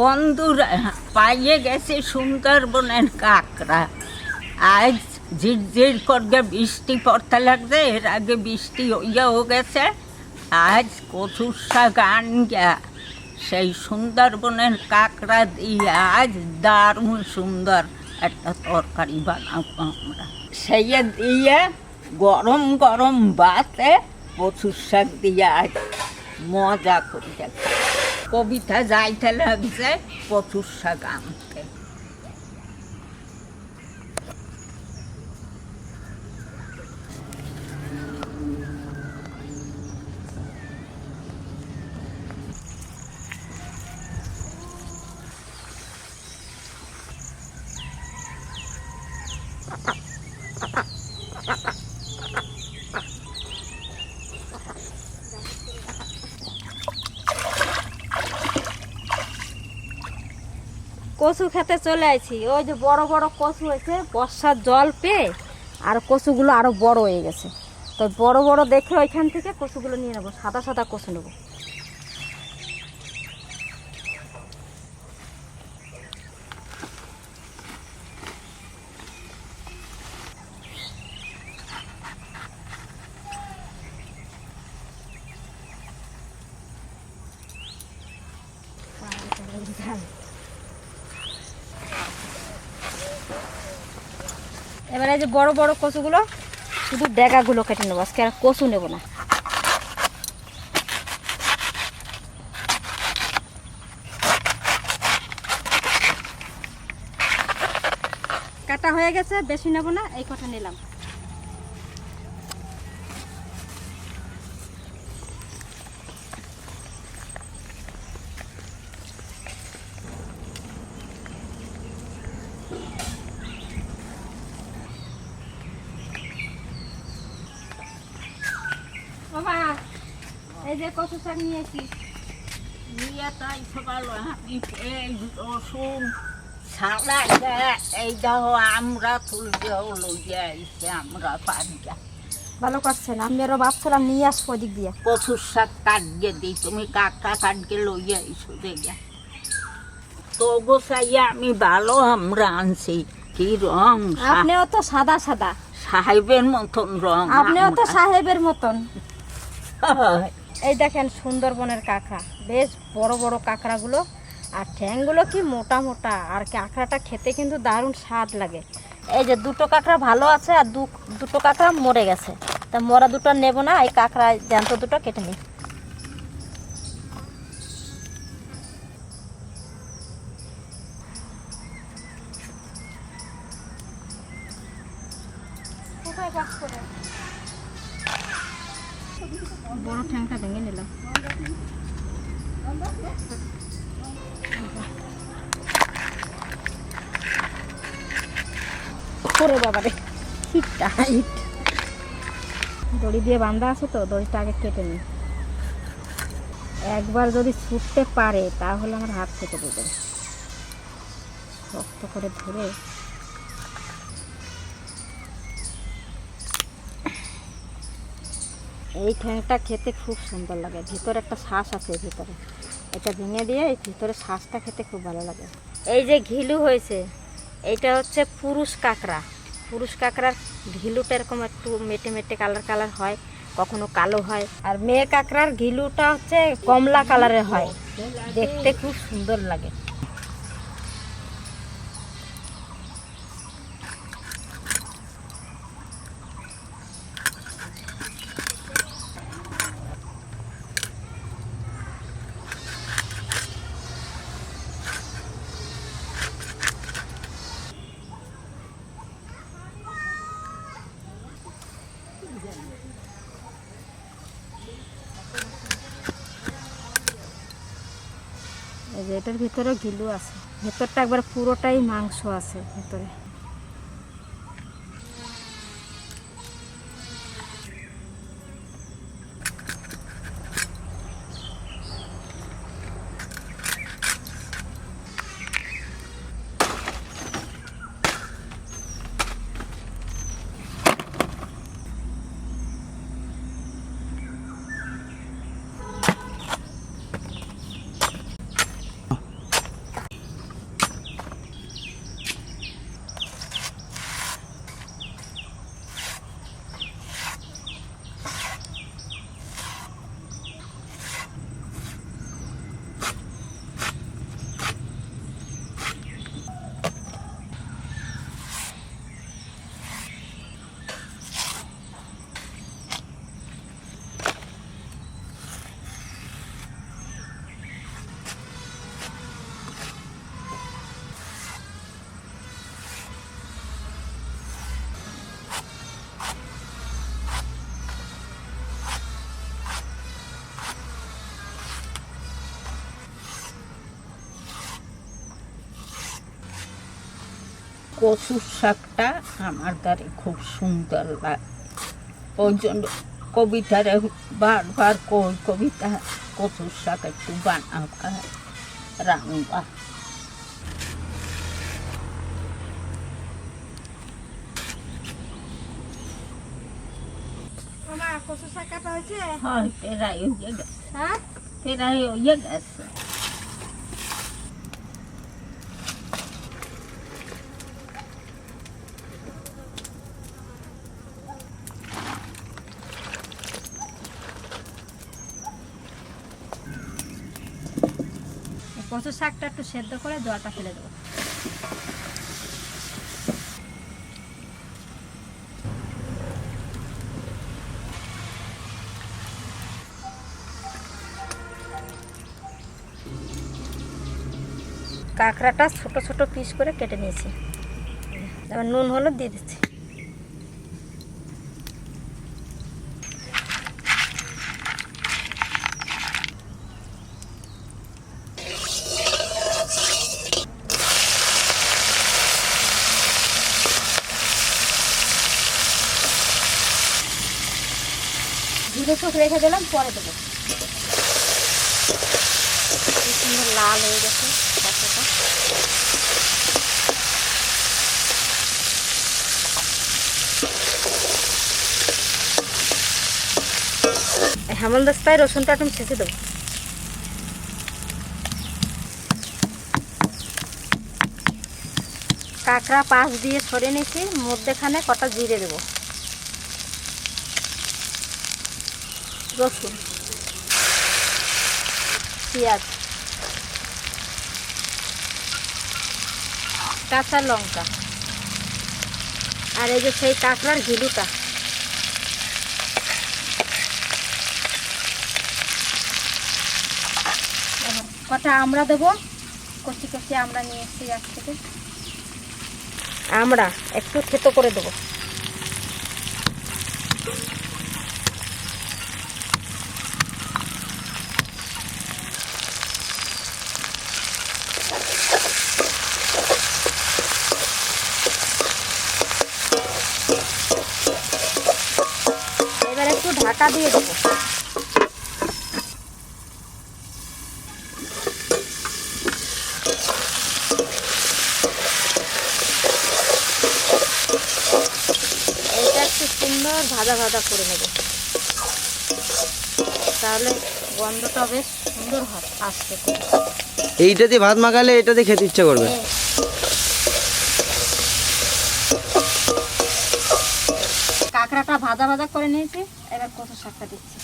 বন্ধুরা পাইয়ে গেছে সুন্দরবনের কাকড়া। আজ ঝিরঝির করবে বৃষ্টি, পড়তে লাগছে এর আগে বৃষ্টি হইয়াও গেছে। আজ কচুর শাক আনগা, সেই সুন্দরবনের কাকড়া দিয়ে আজ দারুণ সুন্দর একটা তরকারি বানাবো আমরা। সেই দিয়ে গরম গরম বাতে কচুর শাক দিয়ে আজ মজা করে কবিতা যাইতে লাগছে কচুর শাক আনতে কচু খেতে চলে আসি ওই যে বড় বড় কচু হয়েছে, বর্ষার জল পেয়ে আর কচুগুলো আরও বড় হয়ে গেছে। তো বড় বড় দেখে ওইখান থেকে কচুগুলো নিয়ে নেব, সাদা সাদা কচু নেব। এবারে এই যে বড় বড় কচুগুলো, শুধু ডেগাগুলো কেটে নেব। আজকে আর কচু নেব না। কাটা হয়ে গেছে, বেশি নেব না, এই কথা নিলাম। এই যে কচু শাক নিয়েছি? নিয়ে তাই সকাল রসুন সাদা এই দাও আমরা তুলতেও লইয়া আইসে আমরা পারিয়া। ভালো করছেন আমি আরও ভাবছিলাম নিয়ে আসব ওদিক দিয়ে। কচুর শাক কাটকে দিই তুমি কাটকে লইয়া দেখা। তো আমি ভালো আমরা আনছি। কি রং আপনিও তো সাদা সাদা। সাহেবের মতন রং আপনিও তো সাহেবের মতন। হয়। এই দেখেন সুন্দরবনের কাঁকড়া। বেশ বড় বড় কাঁকড়াগুলো। আর ঠ্যাংগুলো কি মোটা মোটা। আর কাঁকড়াটা খেতে কিন্তু দারুণ স্বাদ লাগে। এই যে দুটো কাঁকড়া ভালো আছে আর দু দুটো কাঁকড়া মরে গেছে। তা মরা দুটো নেব না, এই কাঁকড়া জ্যান্ত দুটো কেটে নিই। করে বাবা রে কি টাইট দড়ি দিয়ে বান্ধা আছে তো দড়িটা আগে কেটে নিই। একবার যদি ছুটতে পারে তাহলে আমার হাত কেটে দেবে। শক্ত করে ধরে। এই ঠ্যাংটা খেতে খুব সুন্দর লাগে। ভিতরে একটা শ্বাস আছে ভিতরে। এটা ভেঙে দিয়ে এই ভিতরে শ্বাসটা খেতে খুব ভালো লাগে। এই যে ঘিলু হয়েছে। এইটা হচ্ছে পুরুষ কাঁকড়া। পুরুষ কাঁকড়ার ঘিলুটা এরকম একটু মেটে মেটে কালার কালার হয়, কখনো কালো হয়। আর মেয়ে কাঁকড়ার ঘিলুটা হচ্ছে কমলা কালারের হয়। দেখতে খুব সুন্দর লাগে। এটার ভিতরে ঘিলু আছে। ভেতরটা একবার পুরোটাই মাংস আছে ভেতরে। কচুর শাকটা আমার দ্বারে খুব সুন্দর লাগে। ওই জন্য কবিতারে বারবার কই কবিতা কচুর শাক একটু বানাবা মামা কচু শাক কাটা হয়েছে? হয় ফেরাই হয়ে গেছে হ্যাঁ? ফেরাই হয়ে গেছে কচু শাকটা একটু সেদ্ধ করে জলটা ফেলে দেবো। কাঁকড়াটা ছোট ছোট পিস করে কেটে নিয়েছি। এবার নুন, হলুদ দিয়ে দিচ্ছি। জিরে চোখ রেখে দিলাম, পরে দেবো। সুন্দর লাল হয়ে গেছে কাঁকড়াটা হেমন্দাস্তায় রসুনটা একদম ছেঁচে দেবো। কাঁকড়া পাশ দিয়ে সরে নিয়েছি, মধ্যেখানে কটা জিরে দেবো। রসুন, পেঁয়াজ, কাঁচা লঙ্কা, আর এই যে সেই কাঁকড়ার ঘিলুটা। কটা আমরা দেবো, কচি কচি আমরা নিয়ে এসেছি গাছ থেকে। আমরা একটু থেতো করে দেবো এবার একটু ঢাকা দিয়ে দেবো। এটা একটু সুন্দর ভাজা ভাজা করে নেব। তাহলে গন্ধটা বেশ সুন্দর হয় আসতে। এইটা দিয়ে ভাত মাখালে এটা দিয়ে খেতে ইচ্ছা করবে কাঁকড়াটা ভাজা ভাজা করে নিয়েছি এবার কচু শাকটা দিচ্ছি।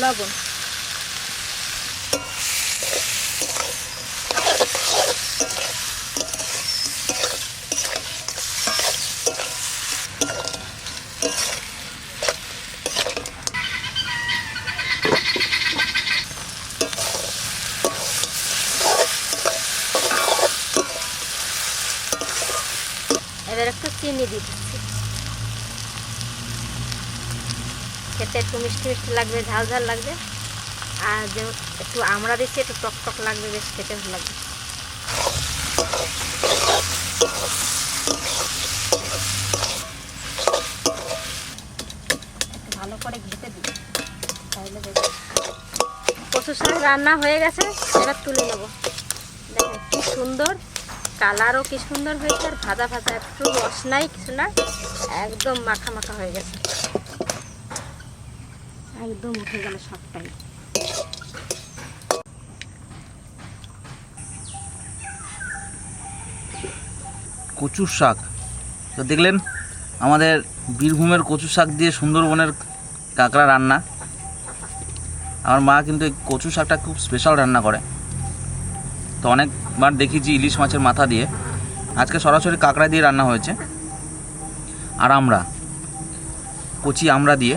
লবণ। এবার একটু চিনি দিচ্ছি। খেতে একটু মিষ্টি মিষ্টি লাগবে, ঝাল ঝাল লাগবে। আর যে একটু আমরা দিচ্ছি, একটু টক টক লাগবে, বেশ খেতে ভালো লাগবে। ভালো করে ঘেটে দিই কচু শাক রান্না হয়ে গেছে, এবার তুলে নেব। দেখো কি সুন্দর কালারও কি সুন্দর হয়েছে, আর ভাজা ভাজা একটু রস নাই কিছু না, একদম মাখা মাখা হয়ে গেছে। একদম উঠে গেল সবটাই। কচুর শাক। তো দেখলেন, আমাদের বীরভূমের কচু শাক দিয়ে সুন্দরবনের কাঁকড়া রান্না। আমার মা কিন্তু এই কচু শাকটা খুব স্পেশাল রান্না করে। তো অনেকবার দেখেছি ইলিশ মাছের মাথা দিয়ে। আজকে সরাসরি কাঁকড়া দিয়ে রান্না হয়েছে। আর আমরা, কচি আমরা দিয়ে।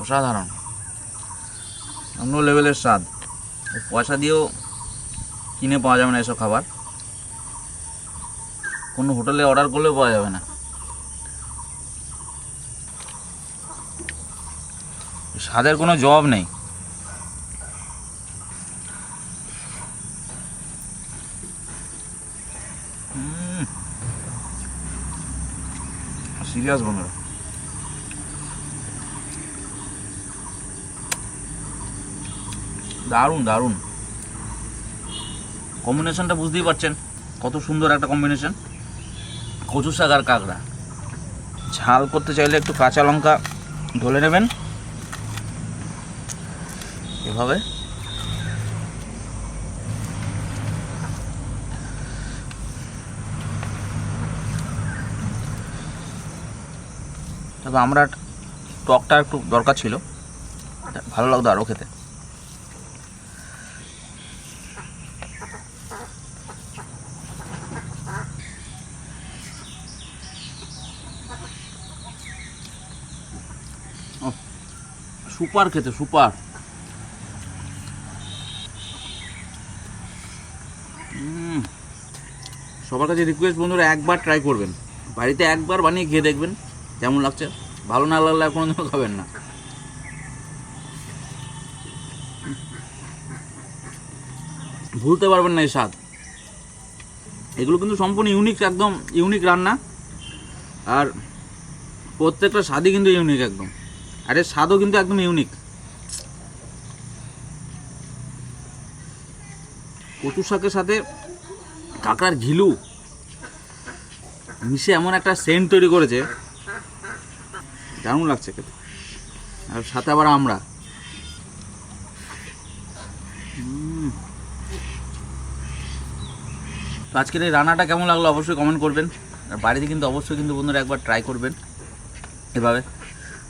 অসাধারণ। অন্য লেভেলের স্বাদ। পয়সা দিয়েও কিনে পাওয়া যাবে না এসব খাবার। কোনো হোটেলে অর্ডার করলেও পাওয়া যাবে না। স্বাদের কোনো জবাব নেই। সিরিয়াস বন্ধুরা দারুণ দারুণ। কম্বিনেশনটা বুঝতেই পারছেন কত সুন্দর একটা কম্বিনেশন কচু শাক আর কাঁকড়া। ঝাল করতে চাইলে একটু কাঁচা লঙ্কা ঢলে নেবেন। এভাবে। তবে আমরা টকটা একটু দরকার ছিল। ভালো লাগতো আরও খেতে। সুপার খেতে সুপার। সবার কাছে রিকোয়েস্ট বন্ধুরা, একবার ট্রাই করবেন। বাড়িতে একবার বানিয়ে খেয়ে দেখবেন, কেমন লাগছে। ভালো না লাগলে আর কোনোদিনও খাবেন না। ভুলতে পারবেন না এই স্বাদ। এগুলো কিন্তু সম্পূর্ণ ইউনিক একদম ইউনিক রান্না। আর প্রত্যেকটা স্বাদই কিন্তু ইউনিক একদম। আর এর স্বাদও কিন্তু একদম ইউনিক কচু শাকের সাথে কাঁকড়ার ঘিলু। মিশে এমন একটা সেন্ট তৈরি করেছে। দারুণ লাগছে খেতে। আর সাথে আবার আমরা। তো আজকের এই রান্নাটা কেমন লাগল অবশ্যই কমেন্ট করবেন। আর বাড়িতে কিন্তু অবশ্যই কিন্তু বন্ধুরা একবার ট্রাই করবেন এভাবে।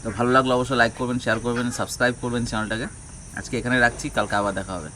তো ভালো লাগল অবশ্যই লাইক করবেন শেয়ার করবেন সাবস্ক্রাইব করবেন চ্যানেলটাকে আজকে এখানে রাখছি, কালকে আবার দেখা হবে।